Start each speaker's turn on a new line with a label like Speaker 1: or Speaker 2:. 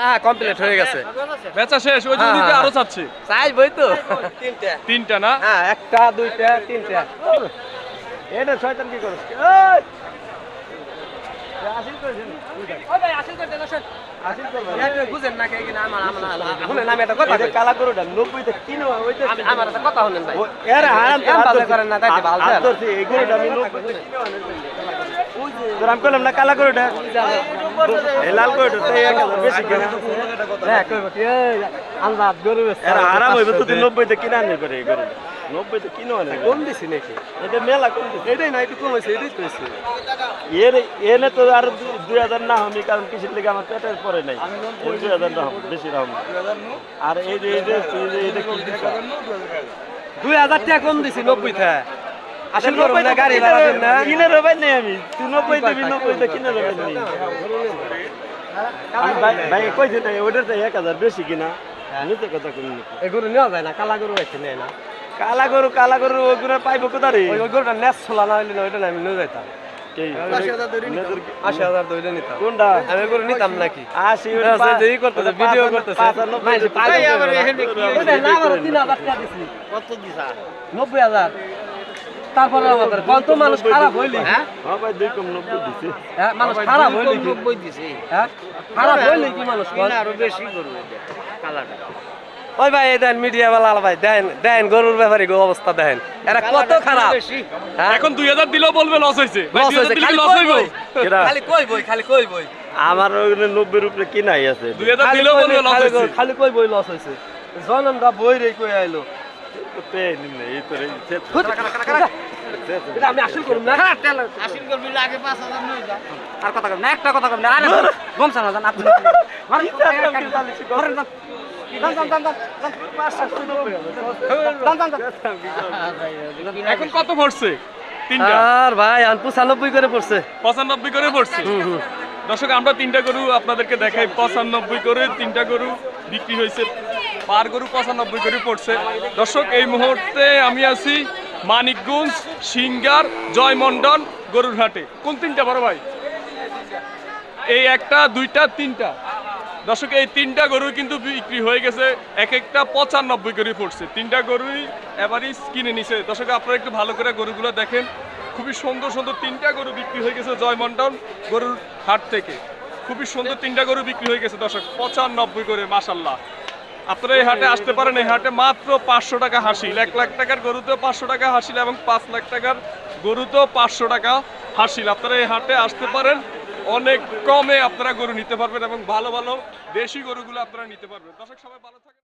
Speaker 1: হ্যাঁ কমপ্লিট হয়ে গেছে।
Speaker 2: বেচা শেষ ওই জন্য
Speaker 1: হ্যাঁ,
Speaker 2: নিতে। আরও চাচ্ছে।
Speaker 1: চাই বই তো। তিনটা।
Speaker 2: তিনটা না?
Speaker 1: হ্যাঁ একটা দুইটা তিনটা। এটা শয়তান কি করছ? বুঝেন না কে কিনা আমার আমার শুনেন আমি করেন না, তাইতে ভালো
Speaker 3: হাত এই গরুটা আমি নব্বইতে তোর আমি কইলাম না কালা এই লাল করোটা তো এক হাজার বেশি কিনা
Speaker 1: হ্যাঁ কইব কি আন্দাজ গরু।
Speaker 3: এর হারাম হইবে তো তুই নব্বইতে কিনা আনবি করে এই গরুটা। নব্বইতে কিনো আনে
Speaker 1: কম দিছি নাকি?
Speaker 3: এটা মেলা কম দিছে।
Speaker 1: এটাই না একটু কম হয়েছে এটাই কইছি
Speaker 3: এর এনে তো আর দু- দুই হাজার না আমি কারণ কিসের লেগে আমার পেটের পরে নাই। এই দুই হাজার না হবে, বেশি আর এই যে এই যে এটা কি
Speaker 1: টাকা কম দিছি নব্বই থেকে আসল করব না গাড়ি ভাড়া দেন না।
Speaker 3: কিনে রবেন নাই আমি। তুই নব্বই দিবি নব্বইতে কিনে রবেন নাই ভাই ভাই কইছে না ওটার তো এক হাজার বেশি কিনা। নিতে কথা কোন
Speaker 1: এই গরু নেওয়া যায় না কালা গরু আছে নেয় না।
Speaker 3: কালা গরু কালা গরু ওগুলো পাইবো কোথায় রে
Speaker 1: ওই গরুটা নেস ছোলা না হইলে ওইটা আমি নিয়ে যাইতাম। নব্বই হাজার। তারপরে আমাদের কত মানুষ খারাপ হইলি? হ্যাঁ?
Speaker 3: হ্যাঁ? ভাই দুই কম নব্বই দিছে
Speaker 1: হ্যাঁ, মানুষ খারাপ হইলি কি? হ্যাঁ? খারাপ হইলি কি মানুষ কোন?
Speaker 3: আরও বেশি করব কালাটা
Speaker 1: ওই ভাই দেন মিডিয়া বালা ভাই দেন দেন গরুর ব্যাপারে গো অবস্থা দেন। এরা কত খারাপ? হ্যাঁ?
Speaker 2: এখন দুই হাজার দিলেও বলবে লস হয়েছে। ভাই, 2000 দিলে
Speaker 1: খালি
Speaker 2: কি লস
Speaker 1: কই
Speaker 2: হইব?
Speaker 1: খালি কই বই? খালি কই বই?
Speaker 3: আমার ওখানে নব্বই রুপে কিনাই আছে?
Speaker 2: দুই হাজার
Speaker 1: খালি
Speaker 2: দিলেও
Speaker 1: কই
Speaker 2: বলবে
Speaker 1: বই,
Speaker 2: লস
Speaker 1: কই- খালি কই বই লস হইছে জনমরা বই রে কই আইলো।
Speaker 3: পেয়ে নিম্নে, এই তো রে, সে-
Speaker 1: এটা আমি আসল করুম না
Speaker 4: আসিল করবি আগে পাঁচ হাজার নয় যা
Speaker 1: আর কথা না একটা কথা কম না আরে গম সানা জান আপনি মারেন, মারেন, যান। যান, যান, যান, যান, যান। যান, যান, যান।
Speaker 2: এখন কত পড়ছে
Speaker 1: আর ভাই পঁচানব্বই করে পড়ছে
Speaker 2: পঁচানব্বই করে পড়ছে দর্শক আমরা তিনটা গরু আপনাদেরকে দেখাই পঁচানব্বই করে তিনটা গরু বিক্রি হয়েছে পার গরু পঁচানব্বই করে পড়ছে। দর্শক, এই মুহূর্তে আমি আছি মানিকগঞ্জ, সিঙ্গার, জয়মন্ডন গরুর হাটে। কোন তিনটা বড় ভাই? এই একটা, দুইটা, তিনটা। দর্শক, এই তিনটা গরু কিন্তু বিক্রি হয়ে গেছে। এক একটা পঁচানব্বই করে পড়ছে। তিনটা গরুই এবারই কিনে নিছে। দর্শক, আপনারা একটু ভালো করে গরুগুলো দেখেন। খুবই সুন্দর সুন্দর তিনটা গরু বিক্রি হয়ে গেছে জয়মন্ডল গরুর হাট থেকে। খুবই সুন্দর তিনটা গরু বিক্রি হয়ে গেছে দর্শক, পঁচানব্বই করে মাসাল্লাহ আপনারা এই হাটে আসতে পারেন, এই হাটে মাত্র পাঁচশো টাকা হাসিল। এক লাখ টাকার গরুতেও পাঁচশো টাকা হাসিল এবং পাঁচ লাখ টাকার গরুতেও পাঁচশো টাকা হাসিল। আপনারা এই হাটে আসতে পারেন, অনেক কমে আপনারা গরু নিতে পারবেন এবং ভালো ভালো দেশি গরুগুলো আপনারা নিতে পারবেন। দর্শক, সবাই ভালো থাকেন।